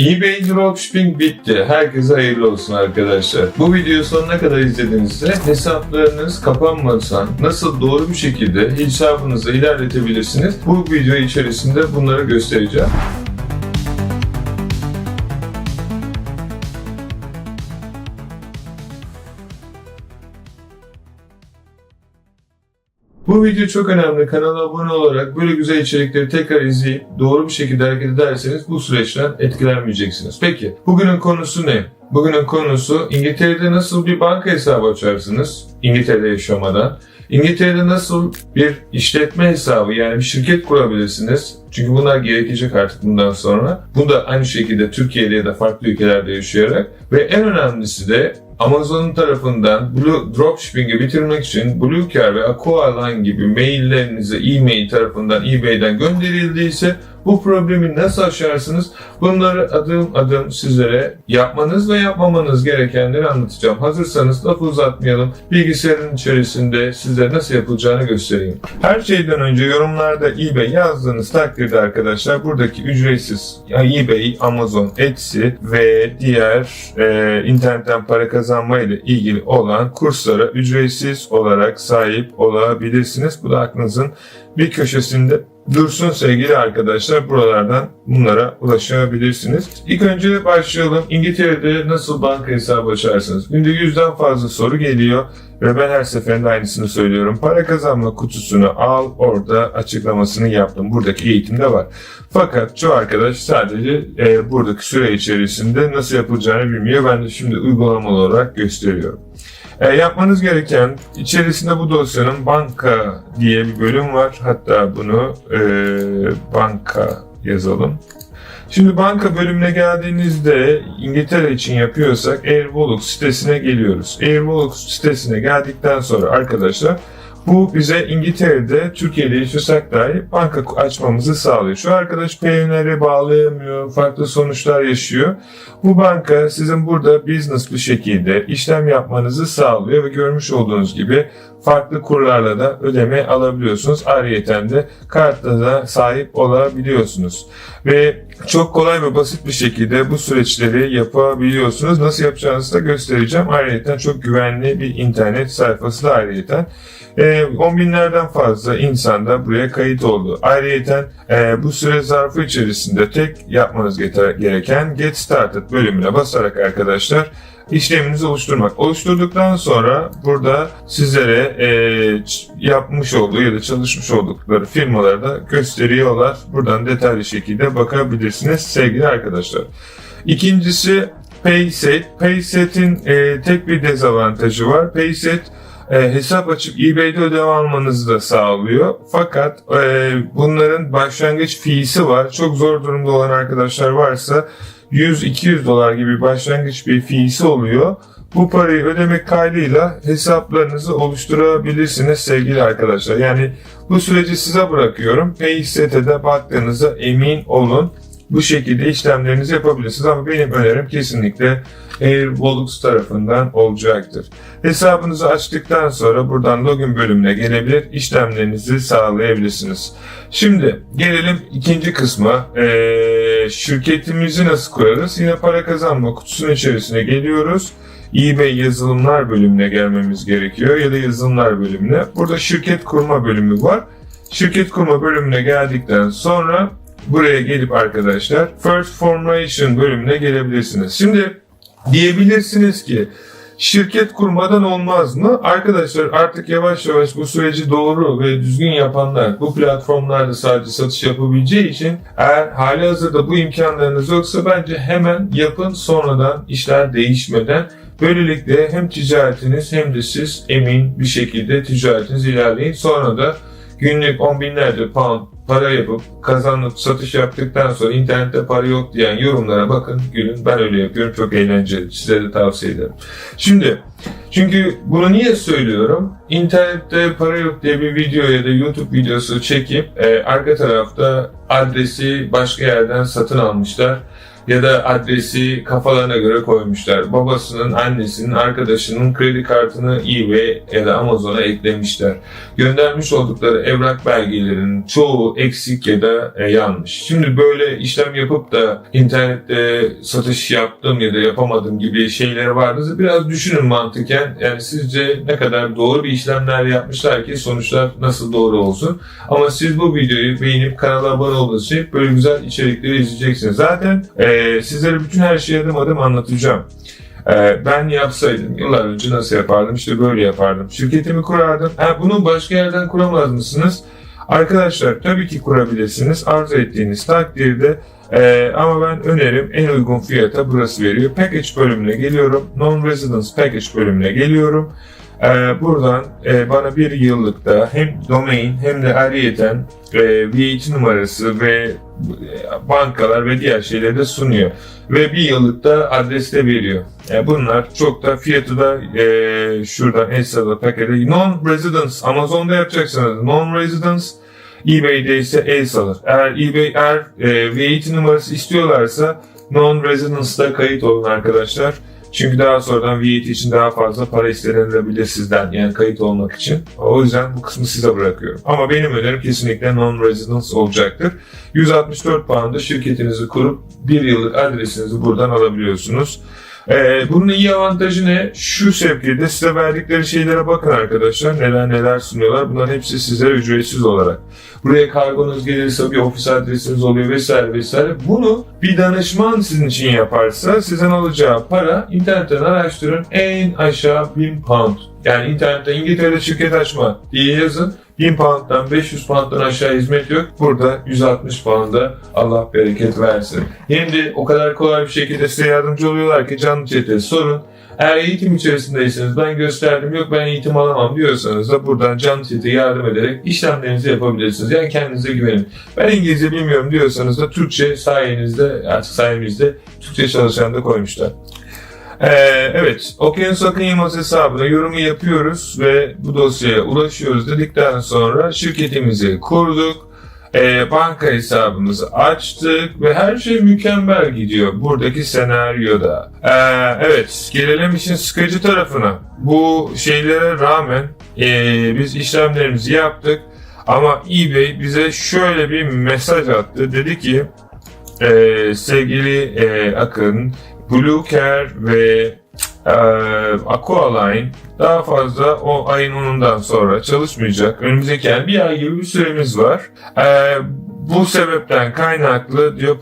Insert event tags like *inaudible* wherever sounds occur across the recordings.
eBay Dropshipping bitti. Herkese hayırlı olsun arkadaşlar. Bu videoyu sonuna kadar izlediğinizde hesaplarınız kapanmadan nasıl doğru bir şekilde hesabınızı ilerletebilirsiniz. Bu video içerisinde bunları göstereceğim. Bu video çok önemli. Kanala abone olarak böyle güzel içerikleri tekrar izleyip doğru bir şekilde hareket ederseniz bu süreçten etkilenmeyeceksiniz. Peki bugünün konusu ne? Bugünün konusu İngiltere'de nasıl bir banka hesabı açarsınız İngiltere'de yaşamadan? İngiltere'de nasıl bir işletme hesabı yani bir şirket kurabilirsiniz? Çünkü bunlar gerekecek artık bundan sonra. Bu da aynı şekilde Türkiye'de ya da farklı ülkelerde yaşayarak. Ve en önemlisi de Amazon tarafından Blue Dropshipping'i bitirmek için Bluecare ve Aqualine gibi maillerinize e-mail tarafından eBay'den gönderildiyse bu problemi nasıl aşarsınız? Bunları adım adım sizlere yapmanız ve yapmamanız gerekenleri anlatacağım. Hazırsanız lafı uzatmayalım. Bilgisayarın içerisinde size nasıl yapılacağını göstereyim. Her şeyden önce yorumlarda eBay yazdığınız takdirde arkadaşlar buradaki ücretsiz eBay, Amazon, Etsy ve diğer e, internetten para kazanma ile ilgili olan kurslara ücretsiz olarak sahip olabilirsiniz. Bu da aklınızın bir köşesinde dursun sevgili arkadaşlar. Buralardan bunlara ulaşabilirsiniz. İlk önce başlayalım. İngiltere'de nasıl banka hesabı açarsınız? Günde yüzden fazla soru geliyor ve ben her seferinde aynısını söylüyorum. Para kazanma kutusunu al, orada açıklamasını yaptım. Buradaki eğitimde var. Fakat çoğu arkadaş sadece e, buradaki süre içerisinde nasıl yapılacağını bilmiyor. Ben de şimdi uygulamalı olarak gösteriyorum. E, yapmanız gereken içerisinde bu dosyanın banka diye bir bölüm var. Hatta bunu e, banka yazalım. Şimdi banka bölümüne geldiğinizde İngiltere için yapıyorsak Airwallet sitesine geliyoruz. Airwallet sitesine geldikten sonra arkadaşlar bu bize İngiltere'de, Türkiye'de yaşasak dahi banka açmamızı sağlıyor. Şu arkadaş PNR'e bağlayamıyor, farklı sonuçlar yaşıyor. Bu banka sizin burada business bir şekilde işlem yapmanızı sağlıyor ve görmüş olduğunuz gibi farklı kurlarla da ödeme alabiliyorsunuz. Ayrıyeten de kartla da sahip olabiliyorsunuz. Ve çok kolay ve basit bir şekilde bu süreçleri yapabiliyorsunuz. Nasıl yapacağınızı da göstereceğim. Ayrıyeten çok güvenli bir internet sayfası da ayrıyeten. E, on binlerden fazla insan da buraya kayıt oldu. Ayrıyeten e, bu süre zarfı içerisinde tek yapmanız gereken Get Started bölümüne basarak arkadaşlar işleminizi oluşturmak. Oluşturduktan sonra burada sizlere e, yapmış olduğu ya da çalışmış oldukları firmaları da gösteriyorlar. Buradan detaylı şekilde bakabilirsiniz sevgili arkadaşlar. İkincisi Payset. Payset'in e, tek bir dezavantajı var. Payset e, hesap açıp eBay'de ödeme almanızı da sağlıyor. Fakat e, bunların başlangıç fee'si var. Çok zor durumda olan arkadaşlar varsa 100-200 dolar gibi başlangıç bir fee'si oluyor. Bu parayı ödemek kaydıyla hesaplarınızı oluşturabilirsiniz sevgili arkadaşlar. Yani bu süreci size bırakıyorum. Payset'e baktığınızda emin olun bu şekilde işlemlerinizi yapabilirsiniz. Ama benim önerim kesinlikle Airwallet tarafından olacaktır. Hesabınızı açtıktan sonra buradan login bölümüne gelebilir, işlemlerinizi sağlayabilirsiniz. Şimdi gelelim ikinci kısma. Ee, şirketimizi nasıl kurarız? Yine para kazanma kutusunun içerisine geliyoruz eBay yazılımlar bölümüne gelmemiz gerekiyor ya da yazılımlar bölümüne. Burada şirket kurma bölümü var. Şirket kurma bölümüne geldikten sonra buraya gelip arkadaşlar First Formation bölümüne gelebilirsiniz. Şimdi diyebilirsiniz ki şirket kurmadan olmaz mı? Arkadaşlar artık yavaş yavaş bu süreci doğru ve düzgün yapanlar bu platformlarda sadece satış yapabileceği için eğer hali hazırda bu imkanlarınız yoksa bence hemen yapın sonradan işler değişmeden Böylelikle hem ticaretiniz hem de siz emin bir şekilde ticaretiniz ilerleyin. Sonra da günlük on binlerce pound para yapıp kazanıp satış yaptıktan sonra internette para yok diyen yorumlara bakın. Gülün. Ben öyle yapıyorum. Çok eğlenceli. Size de tavsiye ederim. Şimdi çünkü bunu niye söylüyorum? İnternette para yok diye bir video ya da YouTube videosu çekip e, arka tarafta adresi başka yerden satın almışlar ya da adresi kafalarına göre koymuşlar. Babasının, annesinin, arkadaşının kredi kartını eBay ya da Amazon'a eklemişler. Göndermiş oldukları evrak belgelerinin çoğu eksik ya da e, yanlış. Şimdi böyle işlem yapıp da internette satış yaptım ya da yapamadım gibi şeyler vardı. Biraz düşünün mantıken. Yani sizce ne kadar doğru bir işlemler yapmışlar ki sonuçlar nasıl doğru olsun. Ama siz bu videoyu beğenip kanala abone olduğunuz için böyle güzel içerikleri izleyeceksiniz. Zaten e, sizlere bütün her şeyi adım adım anlatacağım. E, ben yapsaydım yıllar önce nasıl yapardım? İşte böyle yapardım. Şirketimi kurardım. Ha, bunu başka yerden kuramaz mısınız? Arkadaşlar tabii ki kurabilirsiniz. Arzu ettiğiniz takdirde ee, ama ben önerim en uygun fiyata burası veriyor. Package bölümüne geliyorum. Non-Residence Package bölümüne geliyorum. Ee, buradan e, bana bir yıllıkta hem domain hem de ayrıyeten e, VAT numarası ve e, bankalar ve diğer şeyleri de sunuyor. Ve bir yıllıkta adres de veriyor. Yani bunlar çok da fiyatı da e, şuradan Elsa'da pakete non-residence Amazon'da yapacaksanız non-residence eBay'de ise el salır. Eğer eBay eğer e, VAT numarası istiyorlarsa non-residence'da kayıt olun arkadaşlar. Çünkü daha sonradan VAT için daha fazla para istenilebilir sizden yani kayıt olmak için. O yüzden bu kısmı size bırakıyorum. Ama benim önerim kesinlikle non-residence olacaktır. 164 pound'a şirketinizi kurup bir yıllık adresinizi buradan alabiliyorsunuz. Ee, bunun iyi avantajı ne? Şu sevkide size verdikleri şeylere bakın arkadaşlar. Neler neler sunuyorlar. Bunların hepsi size ücretsiz olarak. Buraya kargonuz gelirse bir ofis adresiniz oluyor vesaire vesaire. Bunu bir danışman sizin için yaparsa sizden alacağı para internetten araştırın en aşağı 1000 pound. Yani internette İngiltere'de şirket açma diye yazın. 1000 pound'dan 500 pound'dan aşağı hizmet yok. Burada 160 pound'a Allah bereket versin. Hem de o kadar kolay bir şekilde size yardımcı oluyorlar ki canlı chat'e sorun. Eğer eğitim içerisindeyseniz ben gösterdim yok ben eğitim alamam diyorsanız da buradan canlı chat'e yardım ederek işlemlerinizi yapabilirsiniz. Yani kendinize güvenin. Ben İngilizce bilmiyorum diyorsanız da Türkçe sayenizde artık sayemizde Türkçe çalışan da koymuşlar. Ee, evet, Okyanus Akınymaz hesabına yorumu yapıyoruz ve bu dosyaya ulaşıyoruz dedikten sonra şirketimizi kurduk. Ee, banka hesabımızı açtık ve her şey mükemmel gidiyor buradaki senaryoda. Ee, evet, gelelim işin sıkıcı tarafına. Bu şeylere rağmen ee, biz işlemlerimizi yaptık ama eBay bize şöyle bir mesaj attı. Dedi ki, ee, sevgili ee, Akın, Blue Care ve e, Aqualine daha fazla o ayın 10'undan sonra çalışmayacak. Önümüzdeki yani bir ay gibi bir süremiz var. E, bu sebepten kaynaklı diyor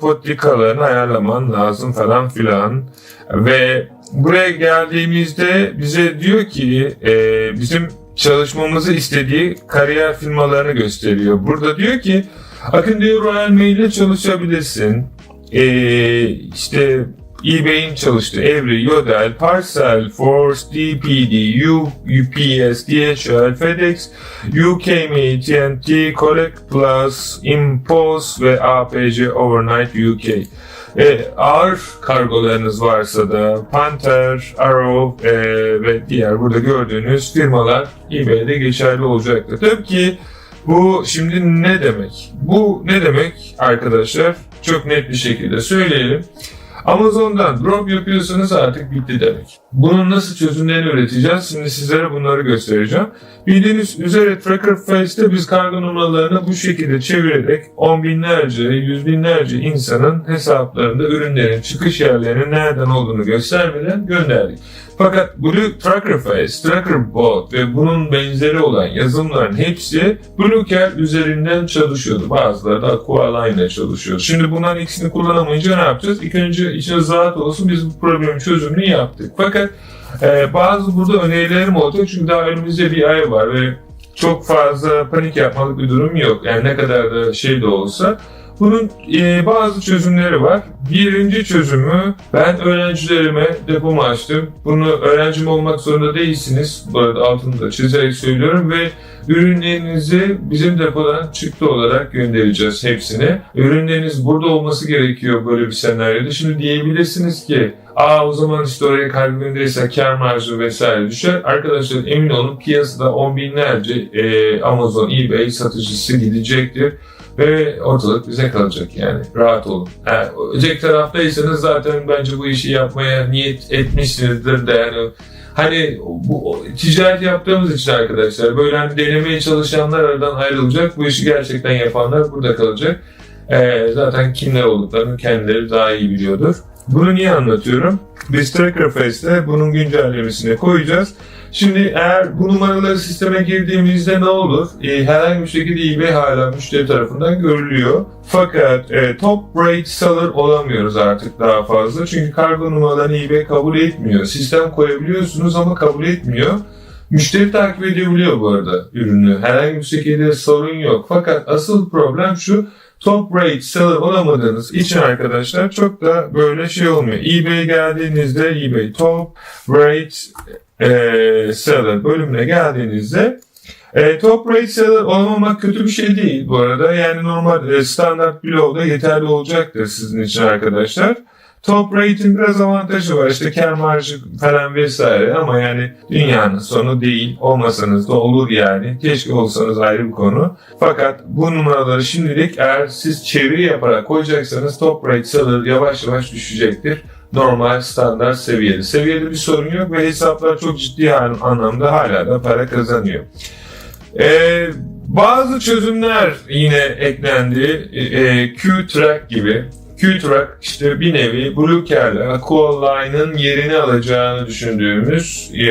ayarlaman lazım falan filan. Ve buraya geldiğimizde bize diyor ki e, bizim çalışmamızı istediği kariyer firmalarını gösteriyor. Burada diyor ki Akın diyor Royal Mail ile çalışabilirsin. E, işte eBay'in çalıştığı Evri, Yodel, Parcel, Force, DPD, U, UPS, DHL, FedEx, UKME, TNT, Collect Plus, Impulse ve APC Overnight UK. E, ağır kargolarınız varsa da Panther, Arrow e, ve diğer burada gördüğünüz firmalar eBay'de geçerli olacaktır. Tabii ki bu şimdi ne demek? Bu ne demek arkadaşlar? Çok net bir şekilde söyleyelim. Amazon'dan drop yapıyorsanız artık bitti demek. Bunun nasıl çözümlerini üreteceğiz? Şimdi sizlere bunları göstereceğim. Bildiğiniz üzere Tracker Face'te biz kargo numaralarını bu şekilde çevirerek on binlerce, yüz binlerce insanın hesaplarında ürünlerin çıkış yerlerinin nereden olduğunu göstermeden gönderdik. Fakat Blue Tracker Face, Tracker Bot ve bunun benzeri olan yazılımların hepsi Bluecare üzerinden çalışıyordu. Bazıları da Aqualine ile çalışıyordu. Şimdi bunların ikisini kullanamayınca ne yapacağız? İlk önce içiniz rahat olsun biz bu problemin çözümünü yaptık. Fakat e, bazı burada önerilerim oldu çünkü daha önümüzde bir ay var ve çok fazla panik yapmalık bir durum yok. Yani ne kadar da şey de olsa bunun e, bazı çözümleri var. Birinci çözümü ben öğrencilerime depomu açtım. Bunu öğrencim olmak zorunda değilsiniz. Bu arada altını da çizerek söylüyorum ve ürünlerinizi bizim depodan çıktı olarak göndereceğiz hepsini. Ürünleriniz burada olması gerekiyor böyle bir senaryoda. Şimdi diyebilirsiniz ki Aa o zaman işte oraya gönderirse kar marjı vesaire düşer. Arkadaşlar emin olun piyasada on binlerce e, Amazon, eBay satıcısı gidecektir. ve ortalık bize kalacak yani. Rahat olun. Yani öteki taraftaysanız zaten bence bu işi yapmaya niyet etmişsinizdir de yani Hani bu ticaret yaptığımız için arkadaşlar böyle hani denemeye çalışanlar aradan ayrılacak. Bu işi gerçekten yapanlar burada kalacak. Ee, zaten kimler olduklarını kendileri daha iyi biliyordur. Bunu niye anlatıyorum? Biz Trackerface'te bunun güncellemesini koyacağız. Şimdi eğer bu numaraları sisteme girdiğimizde ne olur? Ee, herhangi bir şekilde eBay hala müşteri tarafından görülüyor. Fakat e, top rate seller olamıyoruz artık daha fazla. Çünkü kargo numaralarını eBay kabul etmiyor. Sistem koyabiliyorsunuz ama kabul etmiyor. Müşteri takip edebiliyor bu arada ürünü. Herhangi bir şekilde sorun yok. Fakat asıl problem şu. Top rate seller olamadığınız için arkadaşlar çok da böyle şey olmuyor. eBay geldiğinizde eBay top rate e, seller bölümüne geldiğinizde e, top rate olmamak kötü bir şey değil bu arada. Yani normal e, standart blow'da yeterli olacaktır sizin için arkadaşlar. Top rate'in biraz avantajı var işte kar marjı falan vesaire ama yani dünyanın sonu değil olmasanız da olur yani keşke olsanız ayrı bir konu. Fakat bu numaraları şimdilik eğer siz çeviri yaparak koyacaksanız top rate seller yavaş yavaş düşecektir normal standart seviyede. Seviyede bir sorun yok ve hesaplar çok ciddi an- anlamda hala da para kazanıyor. Ee, bazı çözümler yine eklendi. Ee, Q-Track gibi. Q-Track işte bir nevi Bluecare'la Aqualine'ın yerini alacağını düşündüğümüz ee,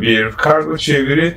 bir kargo çeviri.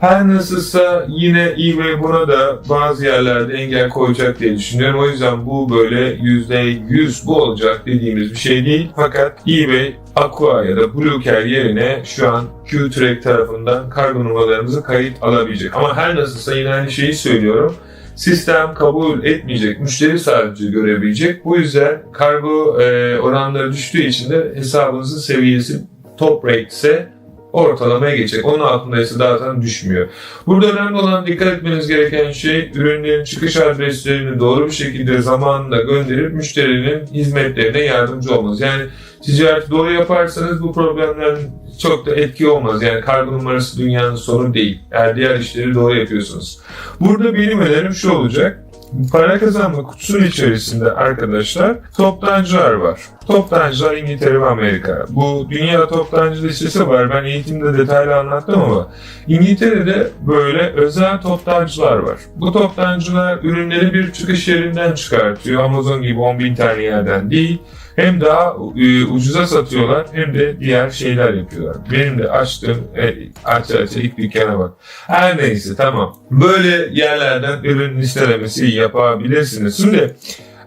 Her nasılsa yine eBay buna da bazı yerlerde engel koyacak diye düşünüyorum. O yüzden bu böyle %100 bu olacak dediğimiz bir şey değil. Fakat eBay Aqua ya da Bluecare yerine şu an Q-Track tarafından kargo numaralarımızı kayıt alabilecek. Ama her nasılsa yine aynı şeyi söylüyorum. Sistem kabul etmeyecek, müşteri sadece görebilecek. Bu yüzden kargo e, oranları düştüğü için de hesabınızın seviyesi top rate ise ortalamaya geçecek. Onun altındaysa zaten düşmüyor. Burada önemli olan dikkat etmeniz gereken şey ürünlerin çıkış adreslerini doğru bir şekilde zamanında gönderip müşterinin hizmetlerine yardımcı olmanız. Yani ticareti doğru yaparsanız bu problemlerin çok da etki olmaz. Yani kargo numarası dünyanın sonu değil. Eğer diğer işleri doğru yapıyorsunuz. Burada benim önerim şu olacak. Para kazanma kutusunun içerisinde arkadaşlar toptancılar var. Toptancılar İngiltere ve Amerika. Bu dünya toptancı listesi var. Ben eğitimde detaylı anlattım ama İngiltere'de böyle özel toptancılar var. Bu toptancılar ürünleri bir çıkış yerinden çıkartıyor. Amazon gibi 10 bin tane yerden değil. Hem daha e, ucuza satıyorlar hem de diğer şeyler yapıyorlar. Benim de açtığım e, aç aç ilk dükkana bak. Her neyse tamam. Böyle yerlerden ürün listelemesi yapabilirsiniz. Şimdi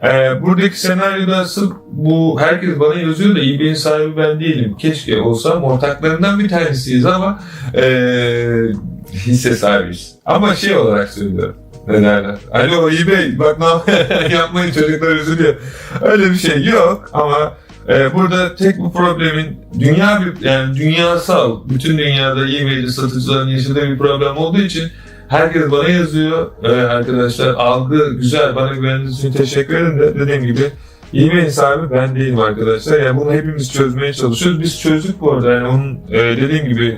e, buradaki senaryoda asıl bu herkes bana yazıyor da eBay'in sahibi ben değilim. Keşke olsam ortaklarından bir tanesiyiz ama e, hisse sahibiyiz. Ama şey olarak söylüyorum. Ne derler? Alo eBay bak ne yap- *laughs* *laughs* yapmayın çocuklar üzülüyor. Öyle bir şey yok ama e, burada tek bu problemin dünya bir yani dünyasal bütün dünyada eBay'de satıcıların yaşadığı bir problem olduğu için herkes bana yazıyor. E, arkadaşlar algı güzel bana güvendiğiniz için teşekkür ederim de dediğim gibi eBay'in sahibi ben değilim arkadaşlar. Yani bunu hepimiz çözmeye çalışıyoruz. Biz çözdük bu arada. Yani onun e, dediğim gibi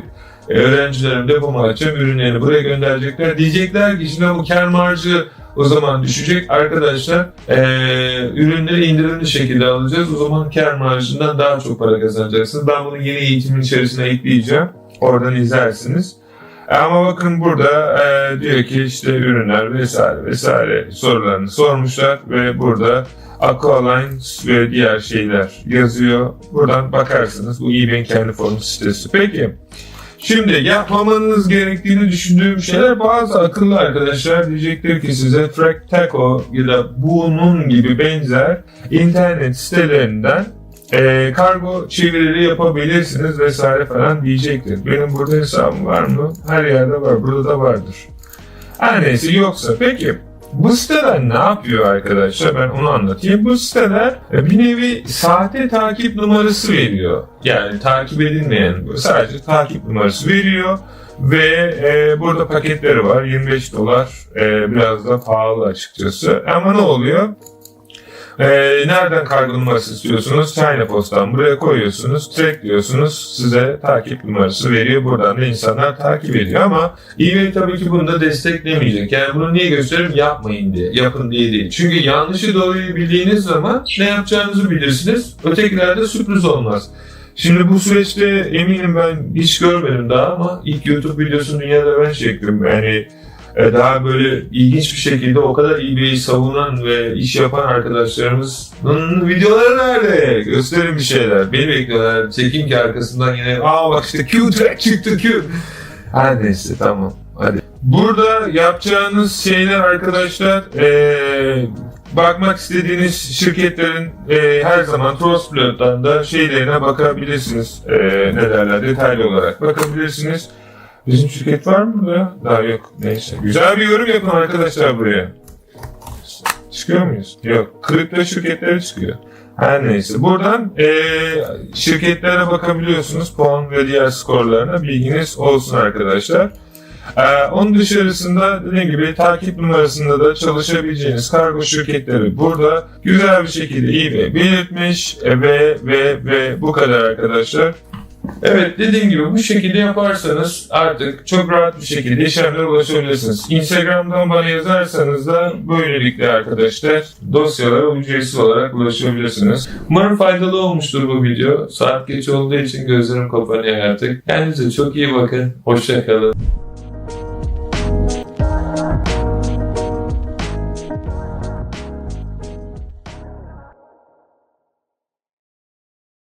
öğrencilerim depomu açacağım, ürünlerini buraya gönderecekler. Diyecekler ki şimdi bu kar marjı o zaman düşecek. Arkadaşlar e, ürünleri indirimli şekilde alacağız. O zaman kar marjından daha çok para kazanacaksınız. Ben bunu yeni eğitimin içerisine ekleyeceğim. Oradan izlersiniz. E, Ama bakın burada e, diyor ki işte ürünler vesaire vesaire sorularını sormuşlar ve burada Aqualine ve diğer şeyler yazıyor. Buradan bakarsınız. Bu eBay'in kendi forum sitesi. Peki. Şimdi yapmamanız gerektiğini düşündüğüm şeyler bazı akıllı arkadaşlar diyecektir ki size Track Taco ya da bunun gibi benzer internet sitelerinden e, kargo çevirileri yapabilirsiniz vesaire falan diyecektir. Benim burada hesabım var mı? Her yerde var. Burada da vardır. Her neyse yoksa peki bu siteler ne yapıyor arkadaşlar? Ben onu anlatayım. Bu siteler e, bir nevi sahte takip numarası veriyor. Yani takip edilmeyen sadece takip numarası veriyor. Ve e, burada paketleri var. 25 dolar. E, biraz da pahalı açıkçası. Ama ne oluyor? Ee, nereden kargo numarası istiyorsunuz? China Post'tan buraya koyuyorsunuz. Track diyorsunuz. Size takip numarası veriyor. Buradan da insanlar takip ediyor ama eBay tabii ki bunu da desteklemeyecek. Yani bunu niye gösteririm? Yapmayın diye. Yapın diye değil. Çünkü yanlışı doğruyu bildiğiniz zaman ne yapacağınızı bilirsiniz. Ötekilerde sürpriz olmaz. Şimdi bu süreçte eminim ben hiç görmedim daha ama ilk YouTube videosunu dünyada ben çektim. Yani e, daha böyle ilginç bir şekilde o kadar eBay'i savunan ve iş yapan arkadaşlarımızın videoları nerede? Gösterin bir şeyler. Beni bekliyorlar. Çekin ki arkasından yine aa bak işte Q track çıktı Q. Her neyse tamam. Hadi. Burada yapacağınız şeyler arkadaşlar eee, bakmak istediğiniz şirketlerin eee, her zaman Trustpilot'tan da şeylerine bakabilirsiniz. Eee ne derler detaylı olarak bakabilirsiniz. Bizim şirket var mı burada? Daha yok. Neyse. Güzel bir yorum yapın arkadaşlar buraya. Çıkıyor muyuz? Yok. Kripto şirketleri çıkıyor. Her neyse. Buradan eee, şirketlere bakabiliyorsunuz. Puan ve diğer skorlarına bilginiz olsun arkadaşlar. Ee, onun dışarısında dediğim gibi takip numarasında da çalışabileceğiniz kargo şirketleri burada güzel bir şekilde iyi ve belirtmiş e, ve ve ve bu kadar arkadaşlar. Evet dediğim gibi bu şekilde yaparsanız artık çok rahat bir şekilde işlemlere ulaşabilirsiniz. Instagram'dan bana yazarsanız da böylelikle arkadaşlar dosyalara ücretsiz olarak ulaşabilirsiniz. Umarım faydalı olmuştur bu video. Saat geç olduğu için gözlerim kapanıyor artık. Kendinize çok iyi bakın. Hoşçakalın.